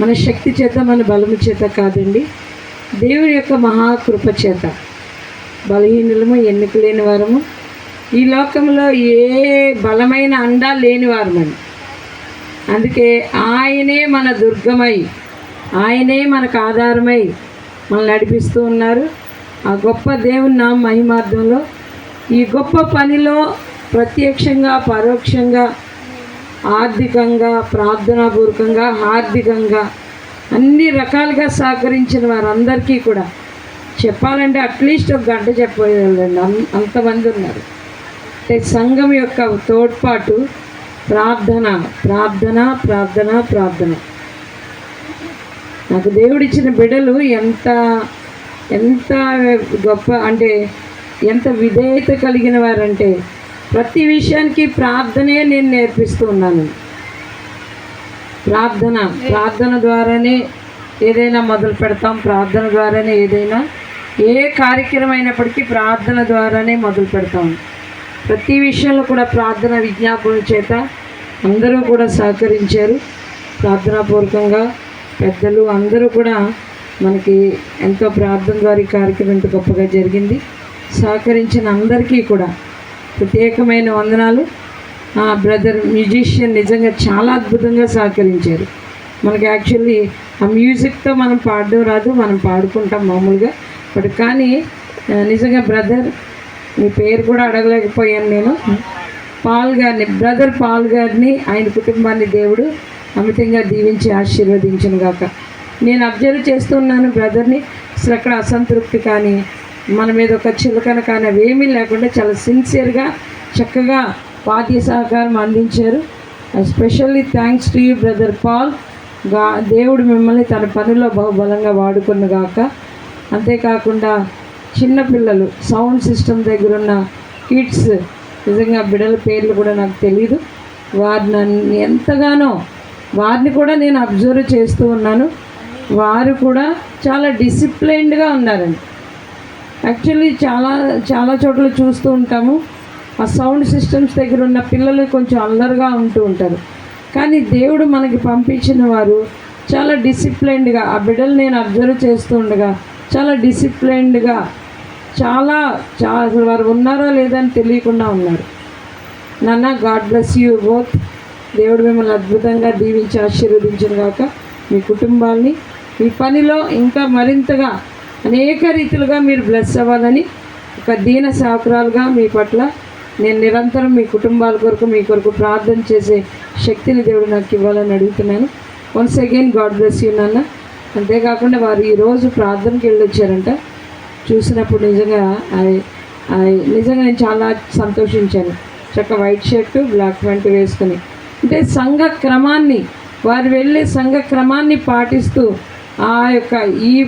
మన శక్తి చేత మన బలము చేత కాదండి. దేవుని యొక్క మహాకృప చేత బలహీనులము ఎన్నిక లేని వారము. ఈ లోకంలో ఏ బలమైన అండా లేని వారమని. అందుకే ఆయనే మన దుర్గమై ఆయనే మనకు ఆధారమై మనల్ని నడిపిస్తూ ఉన్నారు. ఆ గొప్ప దేవుని నా మహిమార్థంలో ఈ గొప్ప పనిలో ప్రత్యక్షంగా పరోక్షంగా ఆర్థికంగా ప్రార్థనాపూర్వకంగా ఆర్థికంగా అన్ని రకాలుగా సహకరించిన వారందరికీ కూడా చెప్పాలంటే అట్లీస్ట్ ఒక గంట చెప్పేయాలండి అంతమంది ఉన్నారు. అంటే సంఘం యొక్క తోడ్పాటు ప్రార్థన ప్రార్థన ప్రార్థన ప్రార్థన. నాకు దేవుడిచ్చిన బిడలు ఎంత ఎంత గొప్ప అంటే ఎంత విధేయత కలిగిన వారంటే ప్రతి విషయానికి ప్రార్థనే నేను నేర్పిస్తూ ఉన్నాను ప్రార్థన ప్రార్థన ద్వారానే ఏదైనా మొదలు పెడతాం. ప్రార్థన ద్వారానే ఏదైనా ఏ కార్యక్రమం అయినప్పటికీ ప్రార్థన ద్వారానే మొదలు పెడతాం. ప్రతి విషయంలో కూడా ప్రార్థన విజ్ఞాపన చేత అందరూ కూడా సహకరించారు. ప్రార్థనాపూర్వకంగా పెద్దలు అందరూ కూడా మనకి ఎంతో ప్రార్థన ద్వారా ఈ కార్యక్రమం ఎంత గొప్పగా జరిగింది. సహకరించిన అందరికీ కూడా ప్రత్యేకమైన వందనాలు. ఆ బ్రదర్ మ్యూజిషియన్ నిజంగా చాలా అద్భుతంగా సహకరించారు. మనకి యాక్చువల్లీ ఆ మ్యూజిక్తో మనం పాడడం రాదు మనం పాడుకుంటాం మామూలుగా. బట్ కానీ నిజంగా బ్రదర్ మీ పేరు కూడా అడగలేకపోయాను నేను. పాల్ గారిని బ్రదర్ పాల్ గారిని ఆయన కుటుంబాన్ని దేవుడు అమితంగా దీవించి ఆశీర్వదించను గాక నేను అబ్జర్వ్ చేస్తున్నాను బ్రదర్ని. అసలు అక్కడ అసంతృప్తి కానీ మన మీద ఒక చిలకన కానీ అవేమీ లేకుండా చాలా సిన్సియర్గా చక్కగా పార్టీ సహకారం అందించారు. Especially thanks to you brother పాల్గా దేవుడు మిమ్మల్ని తన పనిలో బహుబలంగా వాడుకున్న గాక. అంతేకాకుండా చిన్నపిల్లలు సౌండ్ సిస్టమ్ దగ్గర ఉన్న కిడ్స్ నిజంగా బిడ్డల పేర్లు కూడా నాకు తెలియదు వారు నన్ను ఎంతగానో వారిని కూడా నేను అబ్జర్వ్ చేస్తూ ఉన్నాను. వారు కూడా చాలా డిసిప్లైన్డ్గా ఉన్నారండి. యాక్చువల్లీ చాలా చాలా చోట్ల చూస్తూ ఉంటాము. ఆ సౌండ్ సిస్టమ్స్ దగ్గర ఉన్న పిల్లలు కొంచెం అల్లరిగా ఉంటూ ఉంటారు. కానీ దేవుడు మనకి పంపించిన వారు చాలా డిసిప్లైన్డ్గా ఆ బిడ్డలు నేను అబ్జర్వ్ చేస్తూ ఉండగా చాలా డిసిప్లైన్డ్గా చాలా చాలా అసలు వారు ఉన్నారో లేదని తెలియకుండా ఉన్నారు. నాన్న గాడ్ బ్లెస్ యూ బోత్ దేవుడు మిమ్మల్ని అద్భుతంగా దీవించి ఆశీర్వదించిన కాక మీ కుటుంబాల్ని మీ పనిలో ఇంకా మరింతగా అనేక రీతిలుగా మీరు బ్లెస్ అవ్వాలని ఒక దీన సాకురాలుగా మీ పట్ల నేను నిరంతరం మీ కుటుంబాల కొరకు మీ కొరకు ప్రార్థన చేసే శక్తిని దేవుడు నాకు ఇవ్వాలని అడుగుతున్నాను. Once again God bless you నాన్న. అంతేకాకుండా వారు ఈరోజు ప్రార్థనకి వెళ్ళొచ్చారంట. చూసినప్పుడు నిజంగా నిజంగా నేను చాలా సంతోషించాను. చక్క వైట్ షర్టు బ్లాక్ ప్యాంట్ వేసుకుని. అంటే సంఘ క్రమాన్ని వారు వెళ్ళే సంఘ క్రమాన్ని పాటిస్తూ ఆ యొక్క ఈ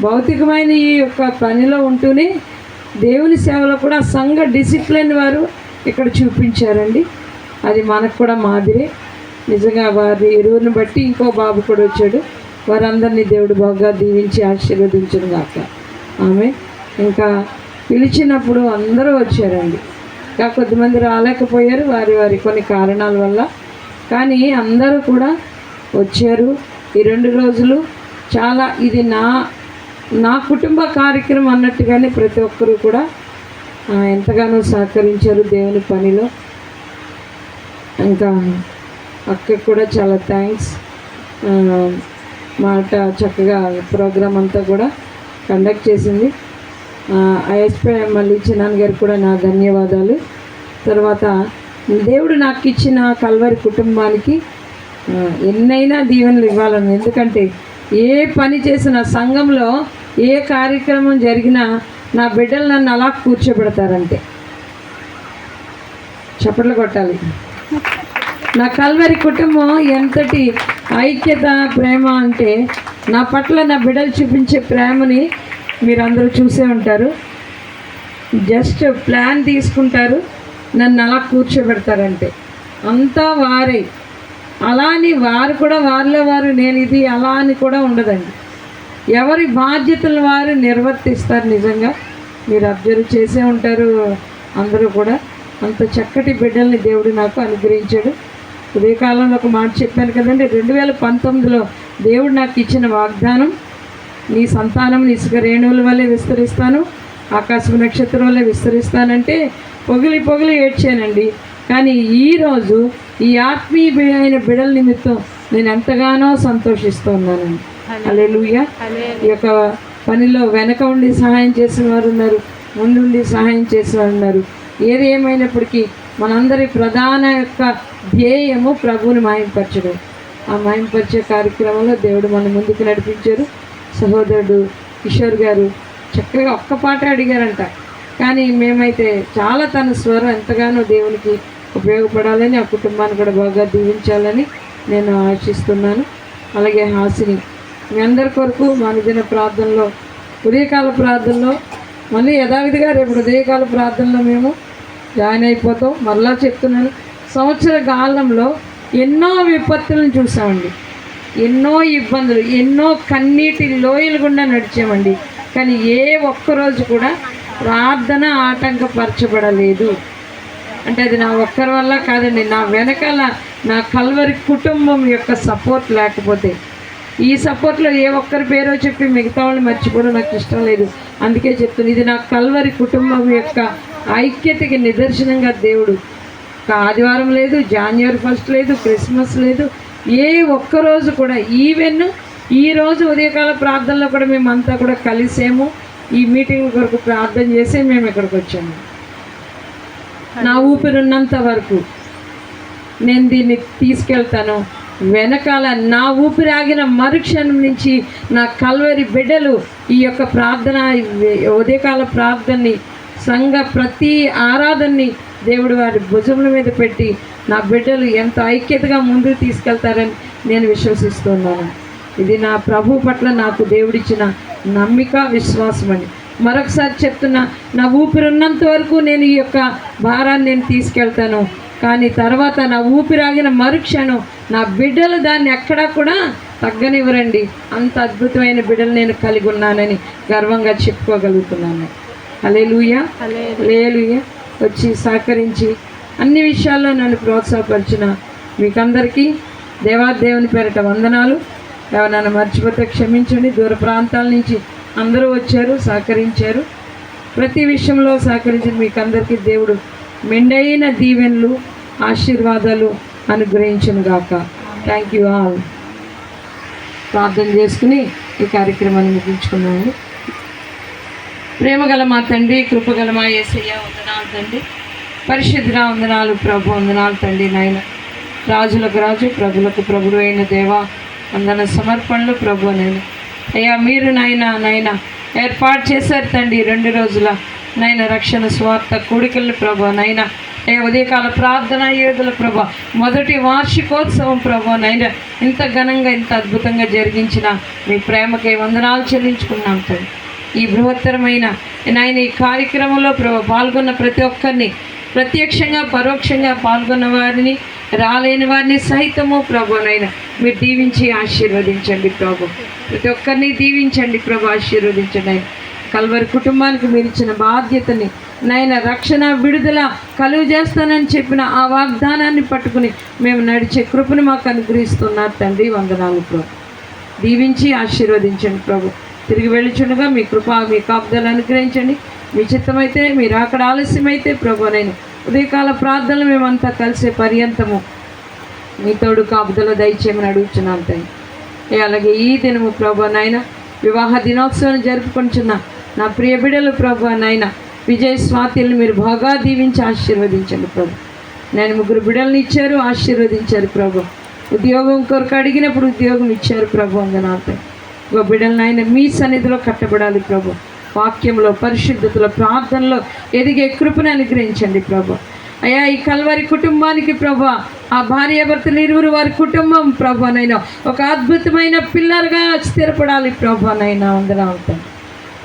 భౌతికమైన ఈ యొక్క పనిలో ఉంటూనే దేవుని సేవలో కూడా సంఘ డిసిప్లిన్ వారు ఇక్కడ చూపించారండి. అది మనకు కూడా మాదిరే. నిజంగా వారి ఎరువుని బట్టి ఇంకో బాబు కూడా వచ్చాడు. వారందరినీ దేవుడు బాగా దీవించి ఆశీర్వదించడం కాక ఆమె ఇంకా పిలిచినప్పుడు అందరూ వచ్చారండి. ఇంకా కొద్దిమంది రాలేకపోయారు. వారి వారి కొన్ని కారణాల వల్ల. కానీ అందరూ కూడా వచ్చారు. ఈ రెండు రోజులు చాలా ఇది నా నా కుటుంబ కార్యక్రమం అన్నట్టుగానే ప్రతి ఒక్కరూ కూడా ఎంతగానో సహకరించారు దేవుని పనిలో. ఇంకా అక్కకు కూడా చాలా థ్యాంక్స్ మాట చక్కగా ప్రోగ్రామ్ అంతా కూడా కండక్ట్ చేసింది. ఐఎస్పై మళ్ళీ చిన్నాన్న గారికి కూడా నా ధన్యవాదాలు. తర్వాత దేవుడు నాకు ఇచ్చిన కల్వరి కుటుంబానికి ఎన్నైనా దీవెనలు ఇవ్వాలని. ఎందుకంటే ఏ పని చేసిన సంఘంలో ఏ కార్యక్రమం జరిగినా నా బిడ్డలు నన్ను అలా కూర్చోబెడతారంటే. చప్పట్లు కొట్టాలి. నా కల్వరి కుటుంబం ఎంతటి ఐక్యత ప్రేమ అంటే నా పట్ల నా బిడ్డలు చూపించే ప్రేమని మీరందరూ చూసే ఉంటారు. జస్ట్ ప్లాన్ తీసుకుంటారు. నన్ను అలా కూర్చోబెడతారంటే. అంతా వారే. అలా అని వారు కూడా వారిలో వారు. నేను ఇది అలా అని కూడా ఉండదండి. ఎవరి బాధ్యతలు వారు నిర్వర్తిస్తారు నిజంగా. మీరు అబ్జర్వ్ చేసే ఉంటారు అందరూ కూడా. అంత చక్కటి బిడ్డల్ని దేవుడు నాకు అనుగ్రహించాడు. ఉదయకాలంలో ఒక మాట చెప్పాను కదండి రెండు వేల పంతొమ్మిదిలో దేవుడు నాకు ఇచ్చిన వాగ్దానం నీ సంతానం ఇసుక రేణువుల వల్లే విస్తరిస్తాను ఆకాశం నక్షత్రం వల్లే విస్తరిస్తానంటే పొగిలి పొగిలి ఏడ్చానండి. కానీ ఈరోజు ఈ ఆత్మీయమైన బిడల నిమిత్తం నేను ఎంతగానో సంతోషిస్తున్నానండి అలెలుయ్య ఈ యొక్క పనిలో వెనక ఉండి సహాయం చేసిన వారు ఉన్నారు ముందుండి సహాయం చేసిన వారు ఉన్నారు ఏది ఏమైనప్పటికీ మనందరి ప్రధాన యొక్క ధ్యేయము ప్రభువుని మాయంపరచడం ఆ మాయంపరిచే కార్యక్రమంలో దేవుడు మన ముందుకు నడిపించారు. సహోదరుడు కిషోర్ గారు చక్కగా ఒక్క పాట అడిగారంట. కానీ మేమైతే చాలా తన స్వరం ఎంతగానో దేవునికి ఉపయోగపడాలని ఆ కుటుంబాన్ని కూడా బాగా దీవించాలని నేను ఆశిస్తున్నాను. అలాగే హాసిని మీ అందరి కొరకు అనుదిన ప్రార్థనలో ఉదయకాల ప్రార్థనలో మళ్ళీ యథావిధిగా రేపు ఉదయకాల ప్రార్థనలో మేము జాయిన్ అయిపోతాం. మరలా చెప్తున్నాను సంవత్సర కాలంలో ఎన్నో విపత్తులను చూసామండి. ఎన్నో ఇబ్బందులు ఎన్నో కన్నీటి లోయలు గుండా నడిచామండి. కానీ ఏ ఒక్కరోజు కూడా ప్రార్థన ఆటంకపరచబడలేదు. అంటే అది నా ఒక్కరి వల్ల కాదండి నా వెనకాల నా కల్వరి కుటుంబం యొక్క సపోర్ట్ లేకపోతే ఈ సపోర్ట్లో ఏ ఒక్కరి పేరో చెప్పి మిగతా వాళ్ళు మర్చిపోవడం నాకు ఇష్టం లేదు. అందుకే చెప్తున్నాను ఇది నా కల్వరి కుటుంబం యొక్క ఐక్యతకి నిదర్శనంగా దేవుడు. ఆదివారం లేదు జాన్యువరి ఫస్ట్ లేదు క్రిస్మస్ లేదు ఏ ఒక్కరోజు కూడా ఈవెన్ ఈ రోజు ఉదయకాల ప్రార్థనలో కూడా మేమంతా కూడా కలిసేము. ఈ మీటింగ్ కొరకు ప్రార్థన చేసి మేము ఇక్కడికి వచ్చాము. నా ఊపిరి ఉన్నంత వరకు నేను దీన్ని తీసుకెళ్తాను. వెనకాల నా ఊపిరి ఆగిన మరుక్షణం నుంచి నా కల్వరి బిడ్డలు ఈ యొక్క ప్రార్థన ఉదయకాల ప్రార్థనని సంఘ ప్రతి ఆరాధనని దేవుడు వారి భుజముల మీద పెట్టి నా బిడ్డలు ఎంత ఐక్యతగా ముందుకు తీసుకెళ్తారని నేను విశ్వసిస్తున్నాను. ఇది నా ప్రభు పట్ల నాకు దేవుడిచ్చిన నమ్మిక విశ్వాసం అని మరొకసారి చెప్తున్నా నా ఊపిరి ఉన్నంత వరకు నేను ఈ యొక్క భారాన్ని నేను తీసుకెళ్తాను. కానీ తర్వాత నా ఊపిరాగిన మరుక్షణం నా బిడ్డలు దాన్ని ఎక్కడా కూడా తగ్గనివ్వరండి. అంత అద్భుతమైన బిడ్డలు నేను కలిగి ఉన్నానని గర్వంగా చెప్పుకోగలుగుతున్నాను. అలేలుయ లేలుయ వచ్చి సహకరించి అన్ని విషయాల్లో నన్ను ప్రోత్సాహపరిచిన మీకందరికీ దేవాదేవుని పేరిట వందనాలు. ఎవరన్నా మర్చిపోతే క్షమించండి. దూర ప్రాంతాల నుంచి అందరూ వచ్చారు సహకరించారు. ప్రతి విషయంలో సహకరించిన మీకు అందరికీ దేవుడు మెండైన దీవెనలు ఆశీర్వాదాలు అనుగ్రహించను గాక. థ్యాంక్ యూ ఆల్ ప్రార్థన చేసుకుని ఈ కార్యక్రమాన్ని ముగించుకున్నాము ప్రేమగల మా తండ్రి కృపగల మా ఏసయ్య వందనాలు తండ్రి. పరిశుద్ధ వందనాలు ప్రభు వందనాలు తండ్రి నాయన. రాజులకు రాజు ప్రభులకు ప్రభుడు అయిన దేవ వందన సమర్పణలు ప్రభు నేను అయ్యా మీరు నాయన నాయన ఏర్పాటు చేశారు తండ్రి రెండు రోజుల నైనా రక్షణ స్వార్థ కూడికల్ని ప్రభు నైనా. ఏ ఉదయకాల ప్రార్థన యోధుల ప్రభా. మొదటి వార్షికోత్సవం ప్రభా నైనా. ఇంత ఘనంగా ఇంత అద్భుతంగా జరిగించిన మీ ప్రేమకే వందనాలు చెల్లించుకున్నాం తండ్రి. ఈ బృహత్తరమైన నాయన ఈ కార్యక్రమంలో ప్రభ పాల్గొన్న ప్రతి ఒక్కరిని ప్రత్యక్షంగా పరోక్షంగా పాల్గొన్న వారిని రాలేని వారిని సహితము ప్రభునైనా మీరు దీవించి ఆశీర్వదించండి ప్రభు. ప్రతి ఒక్కరిని దీవించండి ప్రభు ఆశీర్వదించండి. కల్వరి కుటుంబానికి మీరు ఇచ్చిన బాధ్యతని నాయన రక్షణ విడుదల కలుగు చేస్తానని చెప్పిన ఆ వాగ్దానాన్ని పట్టుకుని మేము నడిచే కృపను మాకు అనుగ్రహిస్తున్నారు తండ్రి. వందనాలు ప్రభు. దీవించి ఆశీర్వదించండి ప్రభు. తిరిగి వెళ్ళిచుండగా మీ కృప మీ కాపుదలు అనుగ్రహించండి. మీ చిత్తమైతే మీరు అక్కడ ఆలస్యమైతే ప్రభు నేను ఉదయకాల ప్రార్థనలు మేమంతా కలిసే పర్యంతము మీ తోడు కాపుదల దయచేయమని అడుగుతున్నాను తండ్రి. అలాగే ఈ దినము ప్రభు నాయన వివాహ దినోత్సవం జరుపుకుంటున్న నా ప్రియ బిడలు ప్రభు నాయన విజయ స్వాతిని మీరు బాగా దీవించి ఆశీర్వదించండి ప్రభు. నేను ముగ్గురు బిడల్ని ఇచ్చారు ఆశీర్వదించారు ప్రభు. ఉద్యోగం కొరకు అడిగినప్పుడు ఉద్యోగం ఇచ్చారు ప్రభు అందనాథ ఒక బిడ్డలను ఆయన మీ సన్నిధిలో కట్టబడాలి ప్రభు. వాక్యంలో పరిశుద్ధతలో ప్రార్థనలో ఎదిగే కృపను అనుగ్రహించండి ప్రభు. అయ్యా ఈ కల్వారి కుటుంబానికి ప్రభు ఆ భార్యాభర్తలు ఇరువురు వారి కుటుంబం ప్రభు నైనా ఒక అద్భుతమైన పిల్లలుగా స్థిరపడాలి ప్రభు నైనా తండ్రి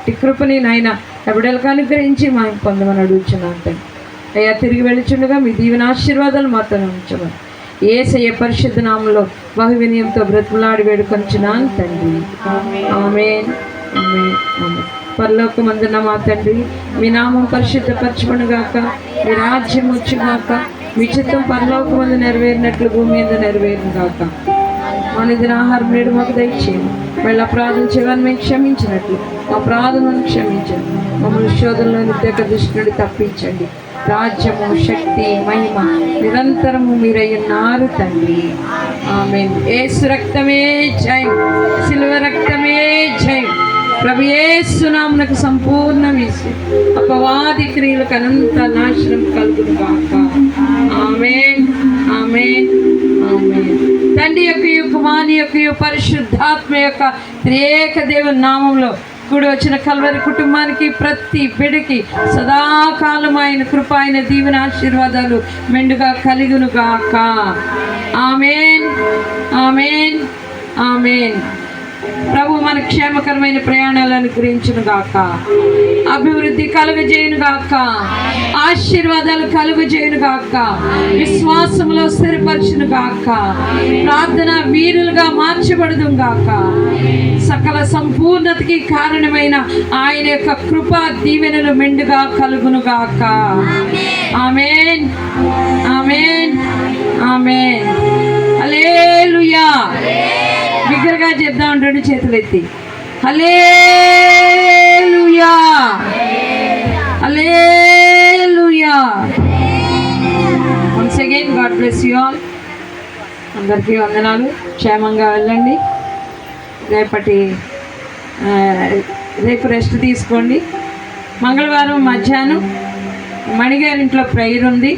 ఈ కృపని నాయన బిడ్డలకు అనుగ్రహించి మా పొందమని అడుగుచున్నాను తండ్రి. అయ్యా తిరిగి వెళ్ళిచుండగా మీ దీవెన ఆశీర్వాదాలు మాతో ఉంచమని. ఏసయ్య పరిశుద్ధ నామంలో బహు వినయంతో బ్రతుకులాడి వేడుకొంచున్నాను తండ్రి. ఆమేన్. ఆమేన్. పరలోకమందున మా తండ్రి మీ నామం పరిశుద్ధపరచుకునుగాక మీ రాజ్యం వచ్చుగాక మీ చిత్తం పరలోకమందు నెరవేరినట్లు భూమి మీద నెరవేరుగాక. మన ఆహారం నేడు మాకు దయచేయండి. మళ్ళీ అపరాధం చేయమని మేము క్షమించినట్లు మా అపరాధములను క్షమించండి. మమ్మల్ని శోధనలో నిత్యక దృష్టి తప్పించండి. రాజ్యము శక్తి మహిమ నిరంతరము మీరయ్యున్నారు తండ్రి. ఆమె ఏసు రక్తమే జయం. సిల్వ రక్తమే జయం. ప్రభు ఏసునామునకు సంపూర్ణ విసి అపవాది క్రియలకు అనంత నాశనం కలుగును కాక ఆమె ఆమె తండ్రి యొక్క కుమారి యొక్క పరిశుద్ధాత్మ యొక్క త్రేక దేవుని నామంలో కూడి వచ్చిన కల్వరి కుటుంబానికి ప్రతి బిడికి సదాకాలం ఆయన కృప ఆయన దీవెన ఆశీర్వాదాలు మెండుగా కలిగును గాక. ఆమెన్. ఆమెన్. ఆమెన్. ప్రభు మన క్షేమకరమైన ప్రయాణాలను గురించును గాక. అభివృద్ధి కలుగజేయును గాక. ఆశీర్వాదాలు కలుగజేయును గాక. విశ్వాసంలో స్థిరపరచును గాక. ప్రార్థన వీరులుగా మార్చబడదు గాక. సకల సంపూర్ణతకి కారణమైన ఆయన యొక్క కృప దీవెనలు మెండుగా కలుగును గాక. ఆమెన్. ఆమెన్. ఆమెన్. అలేలుయా బిగ్గరగా చెప్దాం రెండు చేతులెత్తి hallelujah hallelujah. Once once God bless you you all అందరికీ వందనాలు. క్షేమంగా వెళ్ళండి. రేపటి రేపు రెస్ట్ తీసుకోండి. మంగళవారం మధ్యాహ్నం మణిగారింట్లో ప్రేయర్ ఉంది.